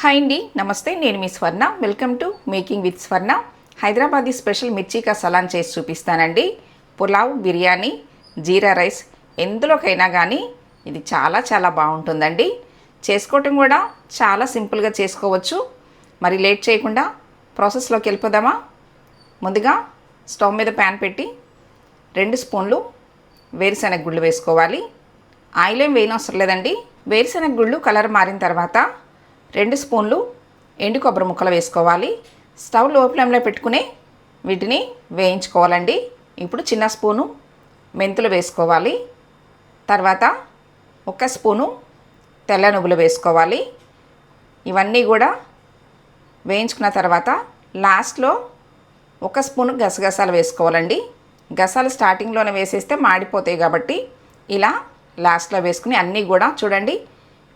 Hi అండి నమస్తే నేను మీ Swarna. Welcome to making with Swarna Hyderabadi special mirchi ka salan చేసి చూపిస్తానండి. పులావ్ బిర్యానీ జీరా రైస్ ఎందులోకైనా కానీ ఇది చాలా చాలా బాగుంటుందండి. చేసుకోవటం కూడా చాలా సింపుల్గా చేసుకోవచ్చు. మరి లేట్ చేయకుండా ప్రాసెస్లోకి వెళ్ళిపోదామా? ముందుగా స్టవ్ మీద ప్యాన్ పెట్టి రెండు స్పూన్లు వేరుశనగ గుళ్ళు వేసుకోవాలి. ఆయిల్ ఏం వేయనవసరం లేదండి. వేరుశనగ గుళ్ళు కలర్ మారిన తర్వాత రెండు స్పూన్లు ఎండు కొబ్బరి ముక్కలు వేసుకోవాలి. స్టవ్లో ఫ్లేమ్లో పెట్టుకుని వీటిని వేయించుకోవాలండి. ఇప్పుడు చిన్న స్పూను మెంతులు వేసుకోవాలి. తర్వాత ఒక స్పూను తెల్ల నువ్వులు వేసుకోవాలి. ఇవన్నీ కూడా వేయించుకున్న తర్వాత లాస్ట్లో ఒక స్పూను గసగసాలు వేసుకోవాలండి. గసాలు స్టార్టింగ్లోనే వేసేస్తే మాడిపోతాయి కాబట్టి ఇలా లాస్ట్లో వేసుకుని అన్నీ కూడా చూడండి.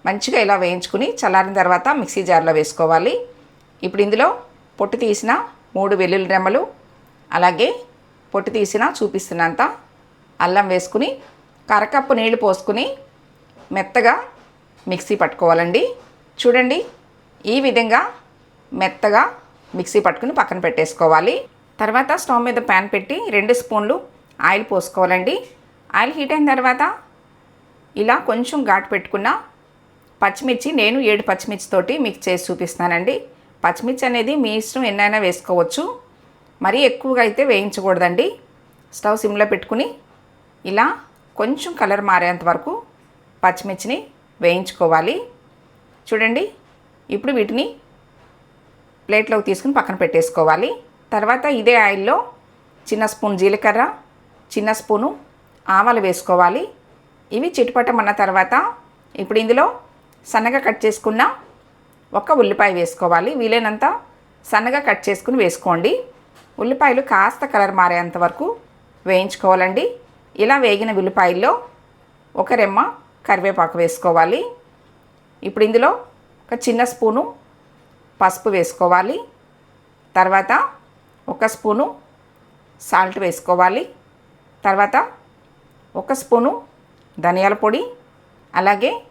మంచిగా ఇలా వేయించుకుని చల్లారిన తర్వాత మిక్సీ జార్లో వేసుకోవాలి. ఇప్పుడు ఇందులో పొట్టు తీసిన మూడు వెల్లుల్లి రెమ్మలు అలాగే పొట్టు తీసిన చూపిస్తున్నంత అల్లం వేసుకుని కరకప్పు నీళ్ళు పోసుకుని మెత్తగా మిక్సీ పట్టుకోవాలండి. చూడండి ఈ విధంగా మెత్తగా మిక్సీ పట్టుకుని పక్కన పెట్టేసుకోవాలి. తర్వాత స్టవ్ మీద ప్యాన్ పెట్టి రెండు స్పూన్లు ఆయిల్ పోసుకోవాలండి. ఆయిల్ హీట్ అయిన తర్వాత ఇలా కొంచెం ఘాటు పెట్టుకున్న పచ్చిమిర్చి నేను ఏడు పచ్చిమిర్చితోటి మీకు చేసి చూపిస్తానండి పచ్చిమిర్చి అనేది మీ ఇష్టం ఎన్నైనా వేసుకోవచ్చు. మరీ ఎక్కువగా అయితే వేయించకూడదండి. స్టవ్ సిమ్లో పెట్టుకుని ఇలా కొంచెం కలర్ మారేంత వరకు పచ్చిమిర్చిని వేయించుకోవాలి. చూడండి ఇప్పుడు వీటిని ప్లేట్లోకి తీసుకుని పక్కన పెట్టేసుకోవాలి. తర్వాత ఇదే ఆయిల్లో చిన్న స్పూన్ జీలకర్ర చిన్న స్పూను ఆవాలు వేసుకోవాలి. ఇవి చిటుపట్టమన్న తర్వాత ఇప్పుడు ఇందులో సన్నగా కట్ చేసుకున్న ఒక ఉల్లిపాయ వేసుకోవాలి. వీలైనంత సన్నగా కట్ చేసుకుని వేసుకోండి. ఉల్లిపాయలు కాస్త కలర్ మారేంత వరకు వేయించుకోవాలండి. ఇలా వేగిన ఉల్లిపాయల్లో ఒక రెమ్మ కరివేపాకు వేసుకోవాలి. ఇప్పుడు ఇందులో ఒక చిన్న స్పూను పసుపు వేసుకోవాలి. తర్వాత ఒక స్పూను సాల్ట్ వేసుకోవాలి. తర్వాత ఒక స్పూను ధనియాల పొడి అలాగే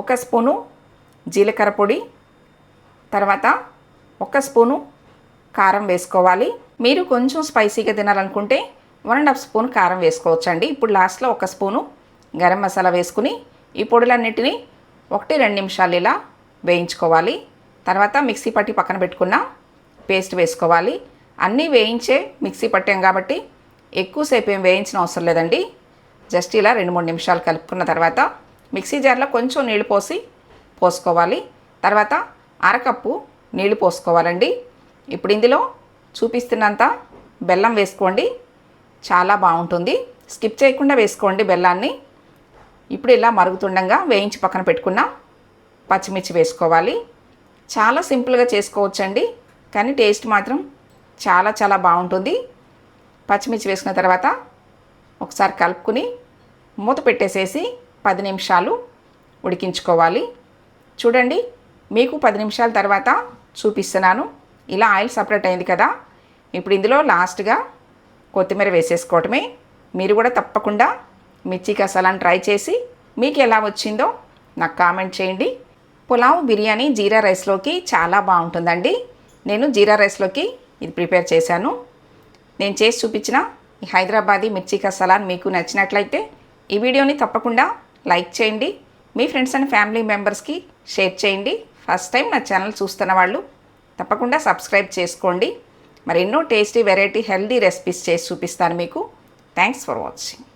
ఒక స్పూను జీలకర్ర పొడి తర్వాత ఒక స్పూను కారం వేసుకోవాలి. మీరు కొంచెం స్పైసీగా తినాలనుకుంటే వన్ అండ్ హాఫ్ స్పూన్ కారం వేసుకోవచ్చండి. ఇప్పుడు లాస్ట్లో ఒక స్పూను గరం మసాలా వేసుకుని ఈ పొడులన్నిటినీ ఒకటి రెండు నిమిషాలు ఇలా వేయించుకోవాలి. తర్వాత మిక్సీ పట్టి పక్కన పెట్టుకున్న పేస్ట్ వేసుకోవాలి. అన్నీ వేయించే మిక్సీ పట్టాం కాబట్టి ఎక్కువసేపు ఏం వేయించిన అవసరం లేదండి. జస్ట్ ఇలా రెండు మూడు నిమిషాలు కలుపుకున్న తర్వాత మిక్సీ జార్లో కొంచెం నీళ్ళు పోసి పోసుకోవాలి. తర్వాత అరకప్పు నీళ్ళు పోసుకోవాలండి. ఇప్పుడు ఇందులో చూపిస్తున్నంత బెల్లం వేసుకోండి. చాలా బాగుంటుంది. స్కిప్ చేయకుండా వేసుకోండి బెల్లాన్ని. ఇప్పుడు ఇలా మరుగుతుండగా వేయించి పక్కన పెట్టుకున్న పచ్చిమిర్చి వేసుకోవాలి. చాలా సింపుల్గా చేసుకోవచ్చండి. కానీ టేస్ట్ మాత్రం చాలా చాలా బాగుంటుంది. పచ్చిమిర్చి వేసుకున్న తర్వాత ఒకసారి కలుపుకుని మూత పెట్టేసేసి పది నిమిషాలు ఉడికించుకోవాలి. చూడండి మీకు పది నిమిషాల తర్వాత చూపిస్తున్నాను. ఇలా ఆయిల్ సపరేట్ అయింది కదా. ఇప్పుడు ఇందులో లాస్ట్గా కొత్తిమీర వేసేసుకోవటమే. మీరు కూడా తప్పకుండా మిర్చి కసాలాన్ని ట్రై చేసి మీకు ఎలా వచ్చిందో నాకు కామెంట్ చేయండి. పులావ్ బిర్యానీ జీరా రైస్లోకి చాలా బాగుంటుందండి. నేను జీరా రైస్లోకి ఇది ప్రిపేర్ చేశాను. నేను చేసి చూపించిన ఈ హైదరాబాదీ మిర్చి కసాలాన్ మీకు నచ్చినట్లయితే ఈ వీడియోని తప్పకుండా లైక్ చేయండి. మీ ఫ్రెండ్స్ అండ్ ఫ్యామిలీ మెంబర్స్కి షేర్ చేయండి. ఫస్ట్ టైం నా ఛానల్ చూస్తున్న వాళ్ళు తప్పకుండా సబ్స్క్రైబ్ చేసుకోండి. మరి ఎన్నో టేస్టీ వెరైటీ హెల్దీ రెసిపీస్ చేసి చూపిస్తాను మీకు. Thanks for watching.